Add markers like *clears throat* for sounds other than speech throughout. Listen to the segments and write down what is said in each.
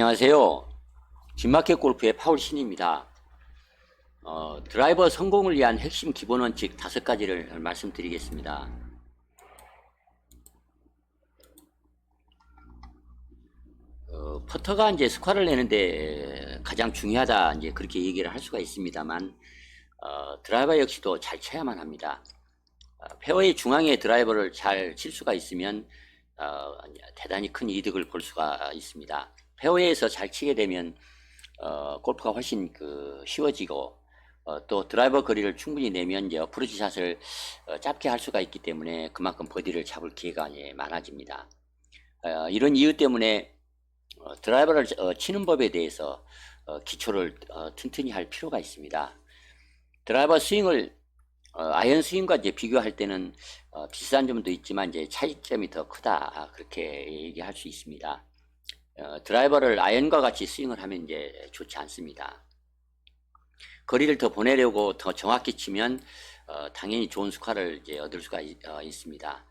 안녕하세요. 진마켓 골프의 파울 신입니다. 어, 드라이버 성공을 위한 핵심 기본 원칙 다섯 가지를 말씀드리겠습니다. 어, 퍼터가 이제 스코어를 내는데 가장 중요하다 이제 그렇게 얘기를 할 수가 있습니다만 어, 드라이버 역시도 잘 쳐야만 합니다. 어, 페어의 중앙에 드라이버를 잘 칠 수가 있으면 어, 대단히 큰 이득을 볼 수가 있습니다. 페어웨이에서 잘 치게 되면 어, 골프가 훨씬 그 쉬워지고 어, 또 드라이버 거리를 충분히 내면 이제 어프로치 샷을 어, 짧게 할 수가 있기 때문에 그만큼 버디를 잡을 기회가 이제 많아집니다. 어, 이런 이유 때문에 어, 드라이버를 어, 치는 법에 대해서 어, 기초를 어, 튼튼히 할 필요가 있습니다. 드라이버 스윙을 어, 아이언 스윙과 이제 비교할 때는 어, 비슷한 점도 있지만 이제 차이점이 더 크다 그렇게 얘기할 수 있습니다. 어, 드라이버를 아이언과 같이 스윙을 하면 이제 좋지 않습니다. 거리를 더 보내려고 더 정확히 치면 어, 당연히 좋은 스코어를 이제 얻을 수가 있, 습니다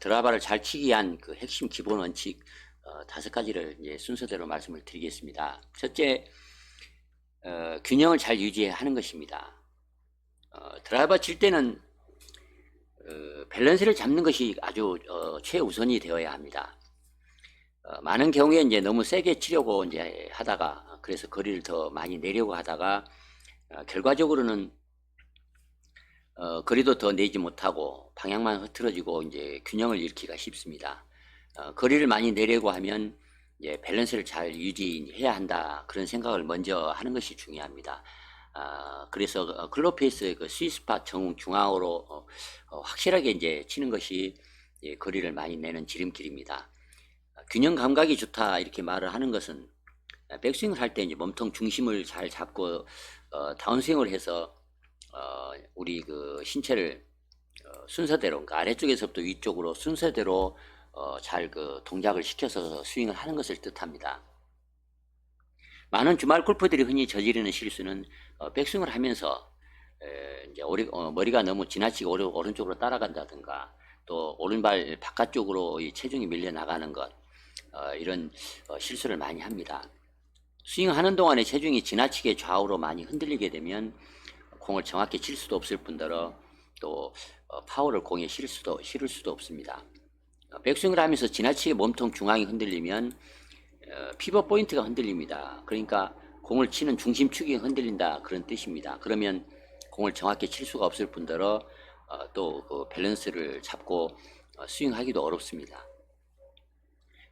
드라이버를 잘 치기 위한 그 핵심 기본 원칙 어, 다섯 가지를 이제 순서대로 말씀을 드리겠습니다. 첫째, 어, 균형을 잘 유지하는 것입니다. 어, 드라이버 칠 때는 어, 밸런스를 잡는 것이 아주 어, 최우선이 되어야 합니다. 어, 많은 경우에 이제 너무 세게 치려고 이제 하다가 그래서 거리를 더 많이 내려고 하다가 어, 결과적으로는 어, 거리도 더 내지 못하고 방향만 흐트러지고 이제 균형을 잃기가 쉽습니다. 어, 거리를 많이 내려고 하면 이제 밸런스를 잘 유지해야 한다 그런 생각을 먼저 하는 것이 중요합니다. 아, 그래서 어, 클로페이스의 그 스위스팟 정 중앙으로 어, 어, 확실하게 이제 치는 것이 예, 거리를 많이 내는 지름길입니다. 어, 균형 감각이 좋다 이렇게 말을 하는 것은 어, 백스윙을 할 때 이제 몸통 중심을 잘 잡고 어, 다운스윙을 해서 어, 우리 그 신체를 어, 순서대로 그러니까 아래쪽에서부터 위쪽으로 순서대로 어, 잘 그 동작을 시켜서 스윙을 하는 것을 뜻합니다. 많은 주말 골퍼들이 흔히 저지르는 실수는 어, 백스윙을 하면서 에, 이제 오리, 어, 머리가 너무 지나치게 오른, 오른쪽으로 따라간다든가 또 오른발 바깥쪽으로 이 체중이 밀려 나가는 것 어, 이런 어, 실수를 많이 합니다. 스윙하는 동안에 체중이 지나치게 좌우로 많이 흔들리게 되면 공을 정확히 칠 수도 없을 뿐더러 또 어, 파워를 공에 실을 수도 실을 수도 없습니다. 어, 백스윙을 하면서 지나치게 몸통 중앙이 흔들리면 어, 피벗 포인트가 흔들립니다. 그러니까 공을 치는 중심축이 흔들린다 그런 뜻입니다. 그러면 공을 정확히 칠 수가 없을 뿐더러 어, 또그 밸런스를 잡고 어, 스윙하기도 어렵습니다.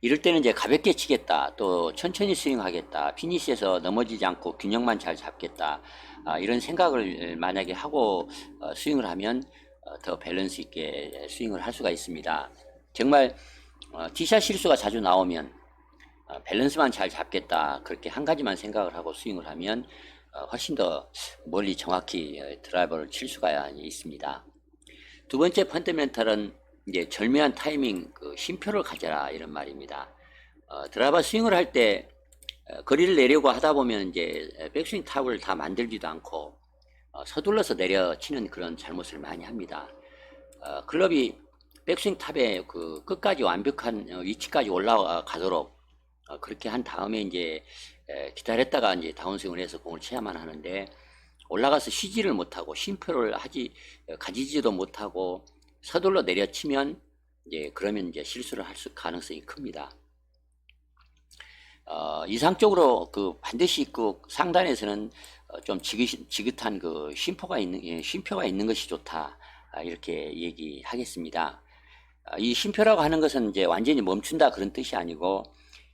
이럴 때는 이제 가볍게 치겠다, 또 천천히 스윙하겠다, 피니시에서 넘어지지 않고 균형만 잘 잡겠다, 아, 이런 생각을 만약에 하고 어, 스윙을 하면 어, 더 밸런스 있게 스윙을 할 수가 있습니다. 정말 어, 티샷 실수가 자주 나오면 어, 밸런스만 잘 잡겠다 그렇게 한 가지만 생각을 하고 스윙을 하면 어, 훨씬 더 멀리 정확히 어, 드라이버를 칠 수가 있습니다. 두 번째 펀더멘탈은 이제 절묘한 타이밍, 그 쉼표를 가져라 이런 말입니다. 어, 드라이버 스윙을 할 때 거리를 내려고 하다 보면 이제 백스윙 탑을 다 만들지도 않고 어, 서둘러서 내려치는 그런 잘못을 많이 합니다. 어, 클럽이 백스윙 탑의 그 끝까지 완벽한 어, 위치까지 올라가도록 어, 그렇게 한 다음에 이제 에, 기다렸다가 이제 다운스윙을 해서 공을 쳐야만 하는데 올라가서 쉬지를 못하고 쉼표를 하지 어, 가지지도 못하고 서둘러 내려치면 이제 그러면 이제 실수를 할 수, 가능성이 큽니다. 어, 이상적으로 그 반드시 그 상단에서는 어, 좀 지긋, 지긋한 그 쉼표가 있는 예, 쉼표가 있는 것이 좋다 아, 이렇게 얘기하겠습니다. 아, 이 쉼표라고 하는 것은 이제 완전히 멈춘다 그런 뜻이 아니고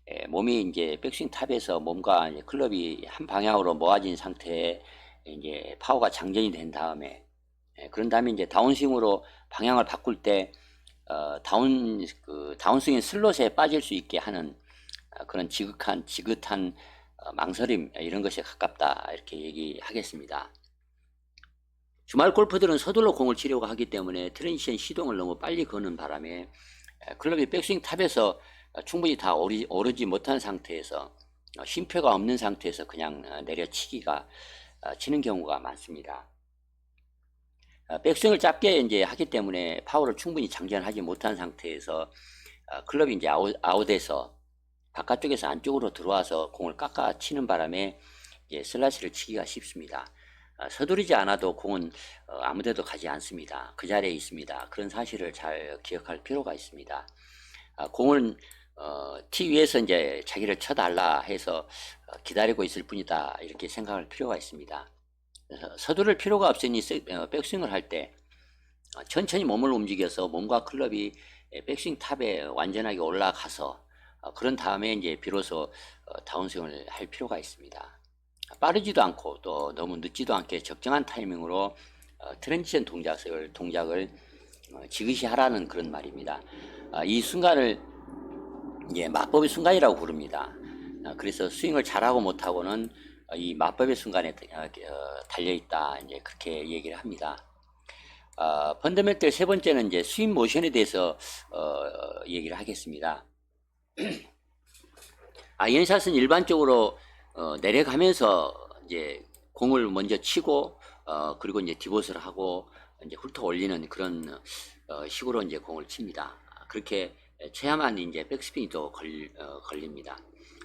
에, 몸이 이제 백스윙 탑에서 몸과 클럽이 한 방향으로 모아진 상태에 이제 파워가 장전이 된 다음에 예, 그런 다음에 이제 다운스윙으로 방향을 바꿀 때 어, 다운 그 다운스윙 슬롯에 빠질 수 있게 하는 어, 그런 지극한 지긋한 어, 망설임 이런 것에 가깝다 이렇게 얘기하겠습니다. 주말 골퍼들은 서둘러 공을 치려고 하기 때문에 트랜지션 시동을 너무 빨리 거는 바람에 에, 클럽이 백스윙 탑에서 어, 충분히 다 오리, 오르지 못한 상태에서 어, 쉼표가 없는 상태에서 그냥 어, 내려치기가 어, 치는 경우가 많습니다. 어, 백스윙을 짧게 이제 하기 때문에 파워를 충분히 장전하지 못한 상태에서 어, 클럽이 이제 아웃, 아웃에서 바깥쪽에서 안쪽으로 들어와서 공을 깎아 치는 바람에 이제 슬라시를 치기가 쉽습니다. 아, 서두르지 않아도 공은 어, 아무데도 가지 않습니다. 그 자리에 있습니다. 그런 사실을 잘 기억할 필요가 있습니다. 아, 어, 티 위에서 이제 자기를 쳐달라 해서 어, 기다리고 있을 뿐이다 이렇게 생각할 필요가 있습니다. 그래서 서두를 필요가 없으니 스- 어, 백스윙을 할때 어, 천천히 몸을 움직여서 몸과 클럽이 에, 백스윙 탑에 완전하게 올라가서 어, 그런 다음에 이제 비로소 어, 다운스윙을 할 필요가 있습니다. 빠르지도 않고 또 너무 늦지도 않게 적정한 타이밍으로 어, 트랜지션 동작을 동작을 어, 지그시 하라는 그런 말입니다. 아, 이 순간을 예, 마법의 순간이라고 부릅니다. 아, 그래서 스윙을 잘하고 못하고는 어, 이 마법의 순간에 어, 어, 달려 있다 이제 그렇게 얘기를 합니다. 아, 펀더멘털 세 번째는 이제 스윙 모션에 대해서 어, 얘기를 하겠습니다. *clears throat* 아이언샷은 일반적으로 어, 내려가면서 이제 공을 먼저 치고 어, 그리고 이제 디봇을 하고 이제 훑어 올리는 그런 어, 식으로 이제 공을 칩니다. 그렇게 쳐야만 이제 백스핀이 또 걸, 어, 걸립니다.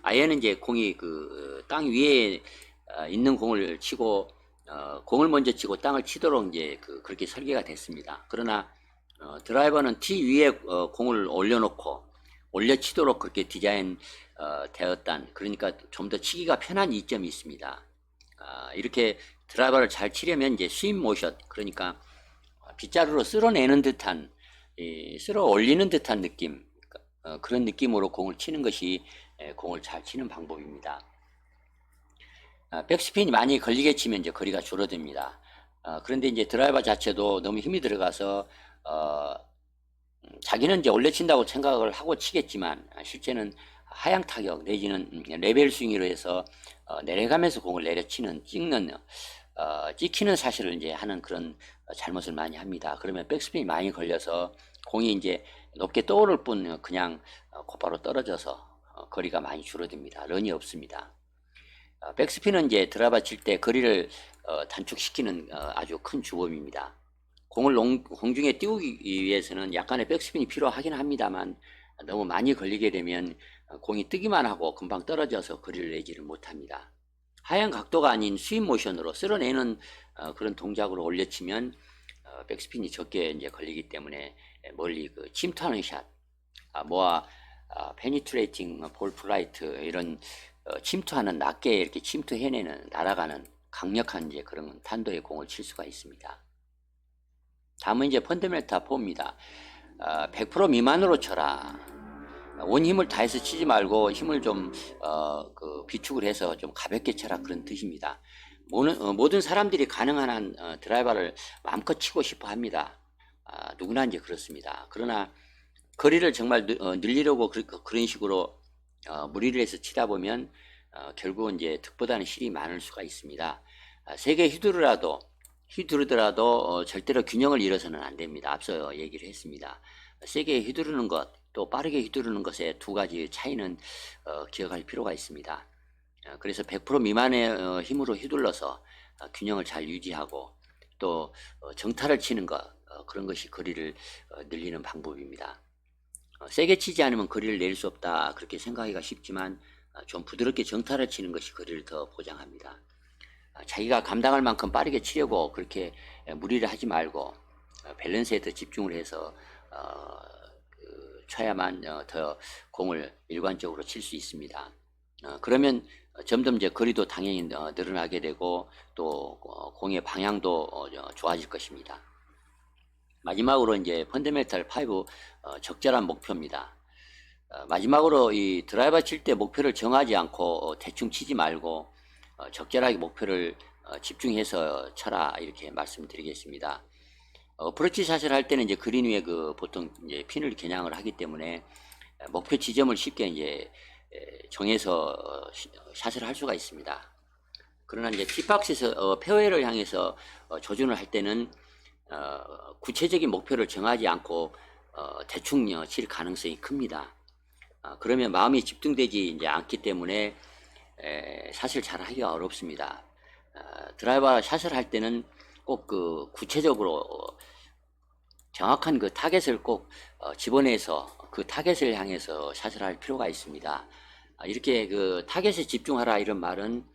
아이언은 이제 공이 그 땅 위에 어, 있는 공을 치고 어, 공을 먼저 치고 땅을 치도록 이제 그, 그렇게 설계가 됐습니다. 그러나 어, 드라이버는 티 위에 어, 공을 올려놓고 올려치도록 그렇게 디자인 어, 되었단 그러니까 좀 더 치기가 편한 이점이 있습니다. 아, 이렇게 드라이버를 잘 치려면 이제 스윙 모션 그러니까 빗자루로 쓸어내는 듯한 이, 쓸어 올리는 듯한 느낌 어, 그런 느낌으로 공을 치는 것이 에, 공을 잘 치는 방법입니다. 아, 백스핀이 많이 걸리게 치면 이제 거리가 줄어듭니다. 아, 그런데 이제 드라이버 자체도 너무 힘이 들어가서 어, 음, 자기는 이제 올려 친다고 생각을 하고 치겠지만 아, 실제는 하향 타격 내지는 음, 레벨 스윙으로 해서 어, 내려가면서 공을 내려치는 찍는 어, 찍히는 사실을 이제 하는 그런 어, 잘못을 많이 합니다. 그러면 백스핀이 많이 걸려서 공이 이제 높게 떠오를 뿐 그냥 어, 곧바로 떨어져서 어, 거리가 많이 줄어듭니다. 런이 없습니다. 어, 백스핀은 이제 드라이버 칠때 거리를 어, 단축시키는 어, 아주 큰 주범입니다. 공을 롱- 공중에 띄우기 위해서는 약간의 백스핀이 필요하긴 합니다만 너무 많이 걸리게 되면 어, 공이 뜨기만 하고 금방 떨어져서 거리를 내지를 못합니다. 하향 각도가 아닌 스윙 모션으로 쓸어내는 어, 그런 동작으로 올려치면 어, 백스핀이 적게 이제 걸리기 때문에 멀리 그 침투하는 샷, 아, 뭐와 아, 페니트레이팅 볼 플라이트 이런 어, 침투하는 낮게 이렇게 침투해내는 날아가는 강력한 이제 그런 탄도의 공을 칠 수가 있습니다. 다음은 이제 펀더멘탈 포입니다. 어, 100% 미만으로 쳐라. 온 힘을 다해서 치지 말고 힘을 좀 어, 그 비축을 해서 좀 가볍게 쳐라 그런 뜻입니다. 모든, 어, 모든 사람들이 가능한 한 어, 드라이버를 마음껏 치고 싶어 합니다. 아, 누구나 이제 그렇습니다. 그러나 거리를 정말 늘, 어, 늘리려고 그, 런 식으로 어, 무리를 해서 치다 보면 어, 결국은 이제 득보다는 실이 많을 수가 있습니다. 아, 세게 휘두르라도 휘두르더라도 어, 절대로 균형을 잃어서는 안 됩니다. 앞서 얘기를 했습니다. 세게 휘두르는 것, 또 빠르게 휘두르는 것의 두 가지 차이는 어, 기억할 필요가 있습니다. 어, 그래서 100% 미만의 어, 힘으로 휘둘러서 어, 균형을 잘 유지하고 또 어, 정타를 치는 것 어, 그런 것이 거리를 어, 늘리는 방법입니다. 어, 세게 치지 않으면 거리를 낼 수 없다 그렇게 생각하기가 쉽지만 어, 좀 부드럽게 정타를 치는 것이 거리를 더 보장합니다. 아, 자기가 감당할 만큼 빠르게 치려고 그렇게 에, 무리를 하지 말고 어, 밸런스에 더 집중을 해서 어, 그, 쳐야만 어, 더 공을 일관적으로 칠 수 있습니다. 어, 그러면 점점 이제 거리도 당연히 어, 늘어나게 되고 또 어, 공의 방향도 좋아질 것입니다. 마지막으로 이제 펀더멘탈 5 어, 적절한 목표입니다. 어, 마지막으로 이 드라이버 칠 때 목표를 정하지 않고 어, 대충 치지 말고 어, 적절하게 목표를 어, 집중해서 쳐라 이렇게 말씀드리겠습니다. 어, 어프로치 샷을 할 때는 이제 그린 위에 그 보통 이제 핀을 겨냥을 하기 때문에 어, 목표 지점을 쉽게 이제 에, 정해서 어, 시- 샷을 할 수가 있습니다. 그러나 이제 티박스에서 어, 페어웨이를 향해서 어, 조준을 할 때는 어, 구체적인 목표를 정하지 않고 어, 대충 어, 칠 가능성이 큽니다. 어, 그러면 마음이 집중되지 않기 때문에 에, 샷을 잘 하기가 어렵습니다. 어, 드라이버 샷을 할 때는 꼭 그 구체적으로 어, 정확한 그 타겟을 꼭 어, 집어내서 그 타겟을 향해서 샷을 할 필요가 있습니다. 아, 이렇게 그 타겟에 집중하라 이런 말은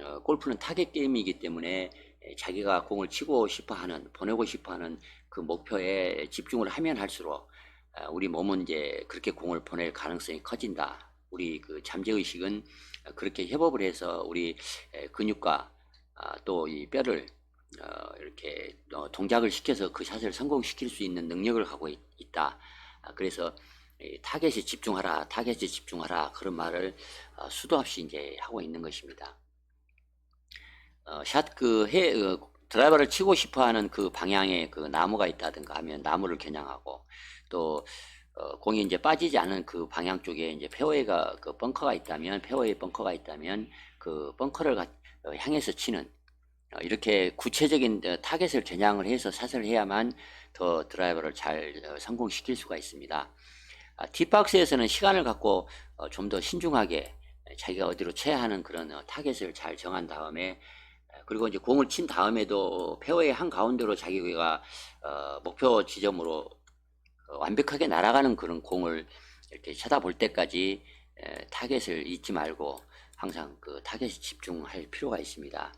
어, 골프는 타겟 게임이기 때문에 에, 자기가 공을 치고 싶어 하는 보내고 싶어 하는 그 목표에 집중을 하면 할수록 아, 우리 몸은 이제 그렇게 공을 보낼 가능성이 커진다. 우리 그 잠재 의식은 그렇게 협업을 해서 우리 에, 근육과 아, 또이 뼈를 어, 이렇게 어, 동작을 시켜서 그 샷을 성공시킬 수 있는 능력을 갖고 있, 다 그래서 이 타겟에 집중하라, 타겟에 집중하라 그런 말을 어, 수도 없이 이제 하고 있는 것입니다. 어, 샷그 해 어, 드라이버를 치고 싶어 하는 그 방향에 그 나무가 있다든가 하면 나무를 겨냥하고 또 어, 공이 이제 빠지지 않은 그 방향 쪽에 이제 페어웨이가 그 벙커가 있다면 페어웨이 벙커가 있다면 그 벙커를 향해서 치는 어, 이렇게 구체적인 어, 타겟을 겨냥을 해서 샷을 해야만 더 드라이버를 잘 어, 성공시킬 수가 있습니다. 아, 뒷박스에서는 시간을 갖고 어, 좀 더 신중하게 자기가 어디로 쳐야 하는 그런 어, 타겟을 잘 정한 다음에 어, 그리고 이제 공을 친 다음에도 페어웨이 한 가운데로 자기가 어, 목표 지점으로 어, 완벽하게 날아가는 그런 공을 이렇게 쳐다볼 때까지 에, 타겟을 잊지 말고 항상 그 타겟에 집중할 필요가 있습니다.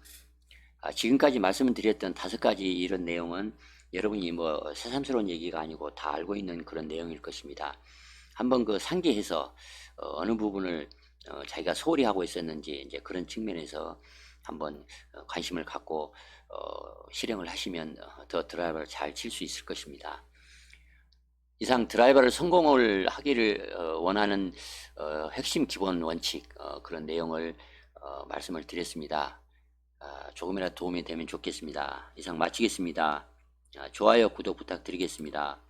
아, 지금까지 말씀드렸던 다섯 가지 이런 내용은 여러분이 뭐 새삼스러운 얘기가 아니고 다 알고 있는 그런 내용일 것입니다. 한번 그 상기해서 어, 느 부분을 어, 자기가 소홀히 하고 있었는지 이제 그런 측면에서 한번 어, 관심을 갖고 어, 실행을 하시면 어, 더 드라이버를 잘 칠 수 있을 것입니다. 이상 드라이버를 성공을 하기를 어, 원하는 어, 핵심 기본 원칙 어, 그런 내용을 어, 말씀을 드렸습니다. 아, 조금이라도 도움이 되면 좋겠습니다. 이상 마치겠습니다. 아, 좋아요, 구독 부탁드리겠습니다.